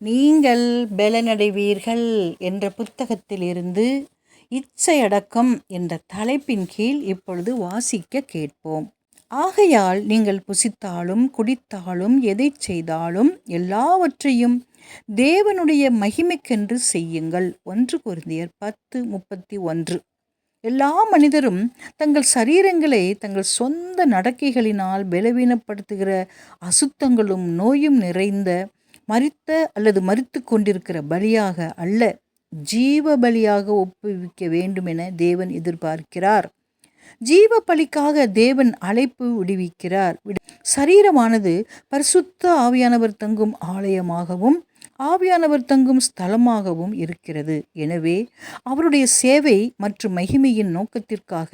நீங்கள் பலனடைவீர்கள் என்ற புத்தகத்திலிருந்து இச்சையடக்கம் என்ற தலைப்பின் கீழ் இப்பொழுது வாசிக்க கேட்போம். ஆகையால் நீங்கள் புசித்தாலும் குடித்தாலும் எதை செய்தாலும் எல்லாவற்றையும் தேவனுடைய மகிமைக்கென்று செய்யுங்கள். ஒன்று குருந்தியர் பத்து முப்பத்தி ஒன்று. எல்லா மனிதரும் தங்கள் சரீரங்களை தங்கள் சொந்த நடக்கைகளினால் பலவீனப்படுத்துகிற அசுத்தங்களும் நோயும் நிறைந்த மறித்த அல்லது மறித்து கொண்டிருக்கிற பலியாக அல்ல ஜீவ பலியாக ஒப்புவிக்க வேண்டும் என தேவன் எதிர்பார்க்கிறார். ஜீவ பலிக்காக தேவன் அழைப்பு விடுவிக்கிறார். சரீரமானது பரிசுத்த ஆவியானவர் தங்கும் ஆலயமாகவும் ஆவியானவர் தங்கும் ஸ்தலமாகவும் இருக்கிறது. எனவே அவருடைய சேவை மற்றும் மகிமையின் நோக்கத்திற்காக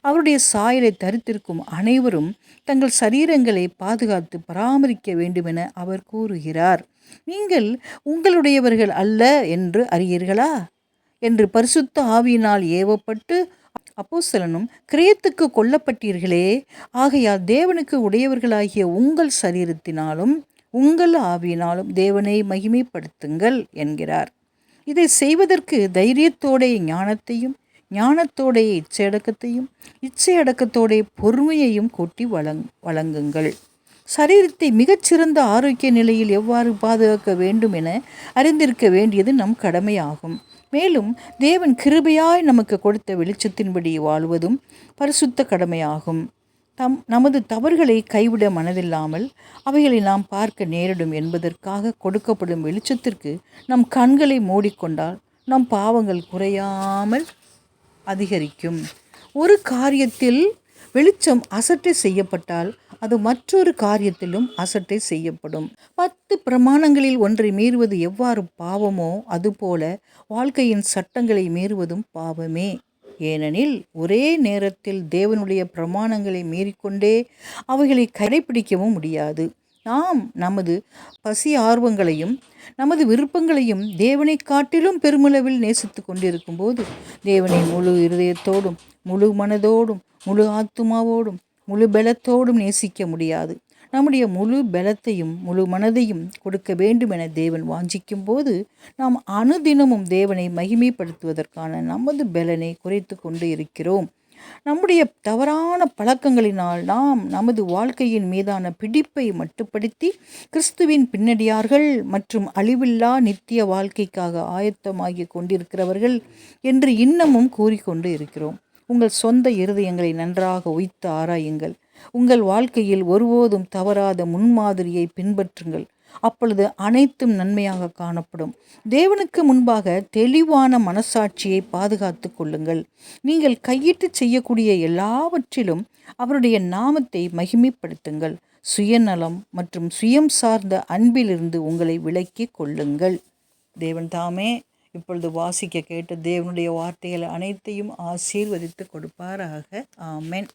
அவருடைய சாயலை தரித்திருக்கும் அனைவரும் தங்கள் சரீரங்களை பாதுகாத்து பராமரிக்க வேண்டுமென அவர் கூறுகிறார். நீங்கள் உங்களுடையவர்கள் அல்ல என்று அறியீர்களா? என்று பரிசுத்த ஆவியினால் ஏவப்பட்டு அப்போஸ்தலனும் கிரேத்துக்கு கொல்லப்பட்டீர்களே ஆகையால் தேவனுக்கு உடையவர்களாகிய உங்கள் சரீரத்தினாலும் உங்கள் ஆவியினாலும் தேவனை மகிமைப்படுத்துங்கள் என்கிறார். இதை செய்வதற்கு தைரியத்தோடைய ஞானத்தையும் ஞானத்தோடைய இச்சையடக்கத்தையும் இச்சையடக்கத்தோடைய பொறுமையையும் கொட்டி வழங் வழங்குங்கள். சரீரத்தை மிகச்சிறந்த ஆரோக்கிய நிலையில் எவ்வாறு பாதுகாக்க வேண்டும் என அறிந்திருக்க வேண்டியது நம் கடமையாகும். மேலும் தேவன் கிருபையாய் நமக்கு கொடுத்த வெளிச்சத்தின்படி வாழ்வதும் பரிசுத்த கடமையாகும். தம் நமது தவறுகளை கைவிட மனதில்லாமல் அவைகளை நாம் பார்க்க நேரிடும் என்பதற்காக கொடுக்கப்படும் வெளிச்சத்திற்கு நம் கண்களை மூடிக்கொண்டால் நம் பாவங்கள் குறையாமல் அதிகரிக்கும். ஒரு காரியத்தில் வெளிச்சம் அசட்டை செய்யப்பட்டால் அது மற்றொரு காரியத்திலும் அசட்டை செய்யப்படும். பத்து பிரமாணங்களில் ஒன்றை மீறுவது எவ்வாறு பாவமோ அதுபோல வாழ்க்கையின் சட்டங்களை மீறுவதும் பாவமே. ஏனெனில் ஒரே நேரத்தில் தேவனுடைய பிரமாணங்களை மீறிக்கொண்டே அவைகளை கடைபிடிக்கவும் முடியாது. நாம் நமது பசி ஆர்வங்களையும் நமது விருப்பங்களையும் தேவனை காட்டிலும் பெருமளவில் நேசித்து கொண்டிருக்கும் போது தேவனை முழு இருதயத்தோடும் முழு மனதோடும் முழு ஆத்துமாவோடும் முழு பலத்தோடும் நேசிக்க முடியாது. நம்முடைய முழு பலத்தையும் முழு மனதையும் கொடுக்க வேண்டும் என தேவன் வாஞ்சிக்கும் போது நாம் அனுதினமும் தேவனை மகிமைப்படுத்துவதற்கான நமது பலனை குறைத்து கொண்டு இருக்கிறோம். நம்முடைய தவறான பழக்கங்களினால் நாம் நமது வாழ்க்கையின் மீதான பிடிப்பை மட்டுப்படுத்தி கிறிஸ்துவின் பின்னடியார்கள் மற்றும் அழிவில்லா நித்திய வாழ்க்கைக்காக ஆயத்தமாகி கொண்டிருக்கிறவர்கள் என்று இன்னமும் கூறிக்கொண்டு இருக்கிறோம். உங்கள் சொந்த இருதயங்களை நன்றாக உய்த்து ஆராயுங்கள். உங்கள் வாழ்க்கையில் ஒருபோதும் தவறாத முன்மாதிரியை பின்பற்றுங்கள். அப்பொழுது அனைத்தும் நன்மையாக காணப்படும். தேவனுக்கு முன்பாக தெளிவான மனசாட்சியை பாதுகாத்து கொள்ளுங்கள். நீங்கள் கையிட்டு செய்யக்கூடிய எல்லாவற்றிலும் அவருடைய நாமத்தை மகிமைப்படுத்துங்கள். சுயநலம் மற்றும் சுயம் சார்ந்த அன்பிலிருந்து உங்களை விலக்கி கொள்ளுங்கள். தேவன் தாமே இப்பொழுது வாசிக்க கேட்டு தேவனுடைய வார்த்தைகள் அனைத்தையும் ஆசீர்வதித்து கொடுப்பாராக. ஆமென்.